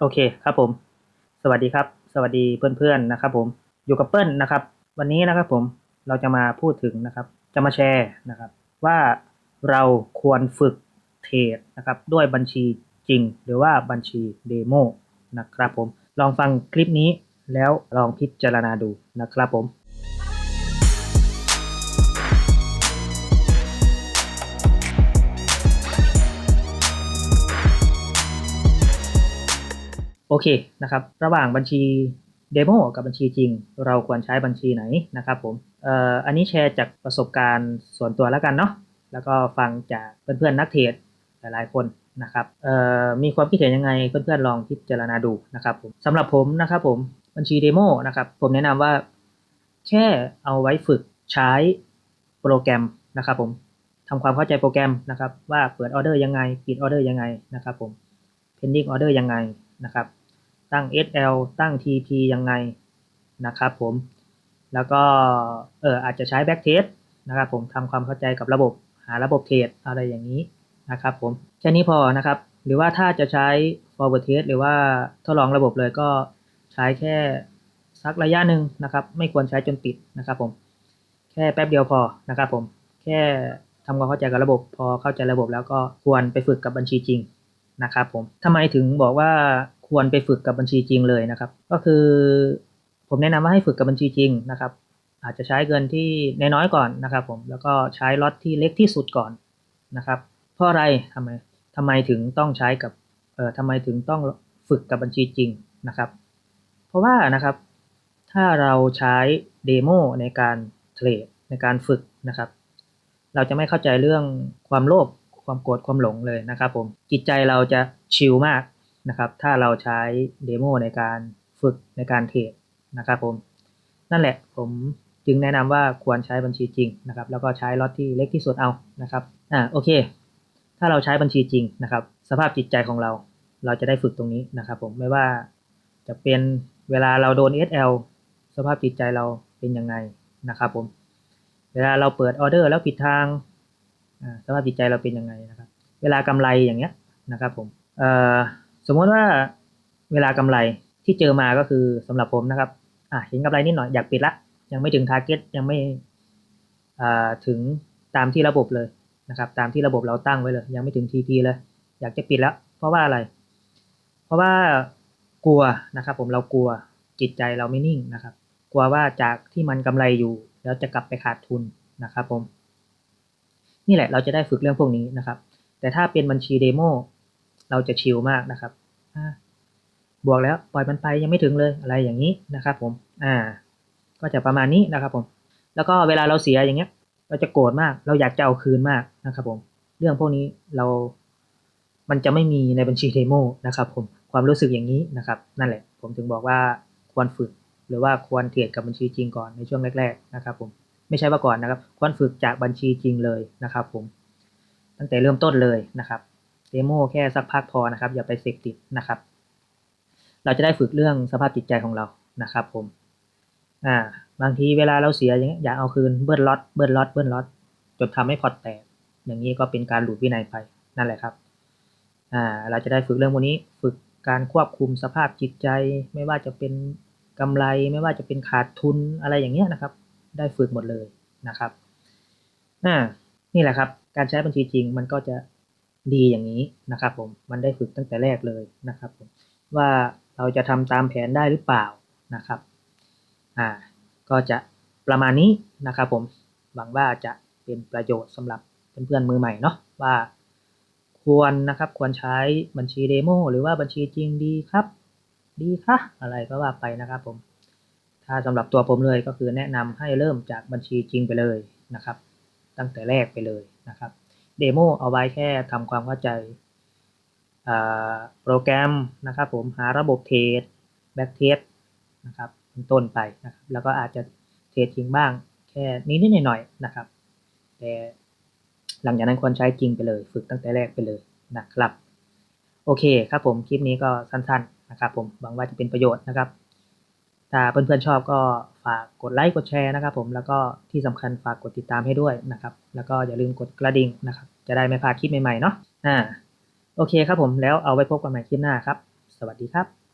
โอเคครับผม สวัสดีครับ สวัสดีเพื่อนๆนะครับ ผมอยู่กับเปิ้ลนะครับ วันนี้นะครับผมเราจะมาพูดถึงนะครับ จะมาแชร์นะครับ ว่าเราควรฝึกเทรดนะครับ ด้วยบัญชีจริง หรือว่าบัญชีเดโมนะครับ ผมลองฟังคลิปนี้แล้วลองพิจารณาดูนะครับผม โอเคนะครับ ระหว่างบัญชีเดโมกับบัญชีจริง เราควรใช้บัญชีไหนนะครับผมเอ่ออันนี้แชร์จากประสบการณ์ส่วนตัวแล้วกันเนาะแล้วก็ฟังจากเพื่อนๆนักเทรดหลายๆคนนะครับเอ่อมีความคิดเห็นยังไงเพื่อนๆลองพิจารณาดูนะครับผมสำหรับผมนะครับผมบัญชีเดโมนะครับผมแนะนำว่าแค่เอาไว้ฝึกใช้โปรแกรมนะครับผมทำความเข้าใจโปรแกรมนะครับว่าเปิดออเดอร์ยังไง ปิดออเดอร์ยังไงนะครับผม pending order ยังไงนะครับ ตั้ง SL ตั้ง TP ยังไงนะครับผม แล้วก็เอออาจจะใช้ back test นะครับผมทำความเข้าใจกับระบบหาระบบเทรดอะไรอย่างนี้นะครับผมแค่นี้พอนะครับ หรือว่าถ้าจะใช้ forward test หรือว่าทดลองระบบเลยก็ใช้แค่สักระยะหนึ่งนะครับ ไม่ควรใช้จนติดนะครับผม แค่แป๊บเดียวพอนะครับผม แค่ทำความเข้าใจกับระบบ พอเข้าใจระบบแล้วก็ควรไปฝึกกับบัญชีจริงนะครับผมทำไมถึงบอกว่า ควรไปฝึกกับบัญชีจริงเลยนะครับ ก็คือผมแนะนำว่าให้ฝึกกับบัญชีจริงนะครับ อาจจะใช้เงินที่น้อยๆก่อนนะครับ ผมแล้วก็ใช้ล็อตที่เล็กที่สุดก่อนนะครับ เพราะอะไรทำไมทำไมถึงต้องใช้กับเอ่อทำไมถึงต้องฝึกกับบัญชีจริงนะครับ เพราะว่านะครับ ถ้าเราใช้เดโมในการเทรดในการฝึกนะครับ เราจะไม่เข้าใจเรื่องความโลภความโกรธความหลงเลยนะครับ ผมจิตใจเราจะชิลมาก นะครับ ถ้าเราใช้เดโมในการฝึกในการเทรดนะครับผม นั่นแหละผมจึงแนะนำว่าควรใช้บัญชีจริงนะครับ แล้วก็ใช้ล็อตที่เล็กที่สุดเอานะครับ อ่าโอเค ถ้าเราใช้บัญชีจริงนะครับ สภาพจิตใจของเรา เราจะได้ฝึกตรงนี้นะครับผมไม่ว่าจะเป็นเวลาเราโดน SL สภาพจิตใจเราเป็นยังไงนะครับผม เวลาเราเปิดออเดอร์แล้วผิดทางอ่าสภาพจิตใจเราเป็นยังไงนะครับ เวลากำไรอย่างเงี้ยนะครับผมเอ่อ สมมติว่าเวลากำไรที่เจอมาก็คือสำหรับผมนะครับอะเห็นกำไรนิดหน่อยอยากปิดละ ยังไม่ถึงทาร์เก็ตยังไม่อ่าถึงตามที่ระบบเลยนะครับ ตามที่ระบบเราตั้งไว้เลย ยังไม่ถึง TP เลย อยากจะปิดแล้ว เพราะว่าอะไร เพราะว่ากลัวนะครับ ผมเรากลัวจิตใจเราไม่นิ่งนะครับ กลัวว่าจากที่มันกำไรอยู่ แล้วจะกลับไปขาดทุนนะครับ ผม นี่แหละเราจะได้ฝึกเรื่องพวกนี้นะครับ แต่ถ้าเป็นบัญชีเดโม เราจะชิลมากนะครับบวกแล้วปล่อยมันไปยังไม่ถึงเลยอะไรอย่างนี้นะครับ ผม อ่า ก็จะประมาณนี้นะครับ ผม แล้วก็เวลาเราเสียอย่างเงี้ย เราจะโกรธมาก เราอยากจะเอาคืนมากนะครับ ผม เรื่องพวกนี้เรา มันจะไม่มีในบัญชีเดโมนะครับ ผมความรู้สึกอย่างนี้นะครับ นั่นแหละ ผมถึงบอกว่าควรฝึก หรือว่าควรเทรดกับบัญชีจริงก่อนในช่วงแรก ๆ นะครับ ผมไม่ใช่ว่าก่อนนะครับ ควรฝึกจากบัญชีจริงเลยนะครับ ผม ตั้งแต่เริ่มต้นเลยนะครับ เดโมแค่สักพักพอนะครับ อย่าไปเสพติดนะครับ เราจะได้ฝึกเรื่องสภาพจิตใจของเรานะครับ ผมอ่าบางทีเวลาเราเสียอย่างเงี้ยอยากเอาคืนเบิ้ลล็อตเบิ้ลล็อตเบิ้ลล็อตจนทำให้พอตแตก อย่างนี้ก็เป็นการหลุดวินัยไปนั่นแหละครับอ่าเราจะได้ฝึกเรื่องพวกนี้ฝึกการควบคุมสภาพจิตใจ ไม่ว่าจะเป็นกำไรไม่ว่าจะเป็นขาดทุนอะไรอย่างเงี้ยนะครับ ได้ฝึกหมดเลยนะครับอ่านี่แหละครับ การใช้บัญชีจริงมันก็จะ ดีอย่างนี้นะครับผมมันได้ฝึกตั้งแต่แรกเลยนะครับผมว่าเราจะทำตามแผนได้หรือเปล่านะครับอ่าก็จะประมาณนี้นะครับผมหวังว่าจะเป็นประโยชน์สำหรับเพื่อนๆมือใหม่เนาะว่า ควรนะครับควรใช้บัญชีเดโมหรือว่าบัญชีจริงดีครับ ดีค่ะอะไรก็ว่าไปนะครับผมถ้าสำหรับตัวผมเลยก็คือแนะนำให้เริ่มจากบัญชีจริงไปเลยนะครับ ตั้งแต่แรกไปเลยนะครับ เดโมเอาไว้แค่ทำความเข้าใจโปรแกรมนะครับผมหาระบบเทรดแบ็กเทสนะครับเป็นต้นไปนะครับแล้วก็อาจจะเทรดจริงบ้างแค่นิดหน่อยๆนะครับแต่หลังจากนั้นควรใช้จริงไปเลย ฝึกตั้งแต่แรกไปเลยนะครับ โอเคครับผมคลิปนี้ก็สั้นๆนะครับผมหวังว่าจะเป็นประโยชน์นะครับ ถ้าเพื่อนๆชอบก็ ฝากกดไลค์กดแชร์นะครับผมแล้วก็ที่สำคัญฝากกดติดตามให้ด้วยนะครับ แล้วก็อย่าลืมกดกระดิ่งนะครับ จะได้ไม่พลาดคลิปใหม่ๆเนาะอ่าโอเคครับผมแล้วเอาไว้พบกันใหม่คลิปหน้าครับสสวัสดีครับ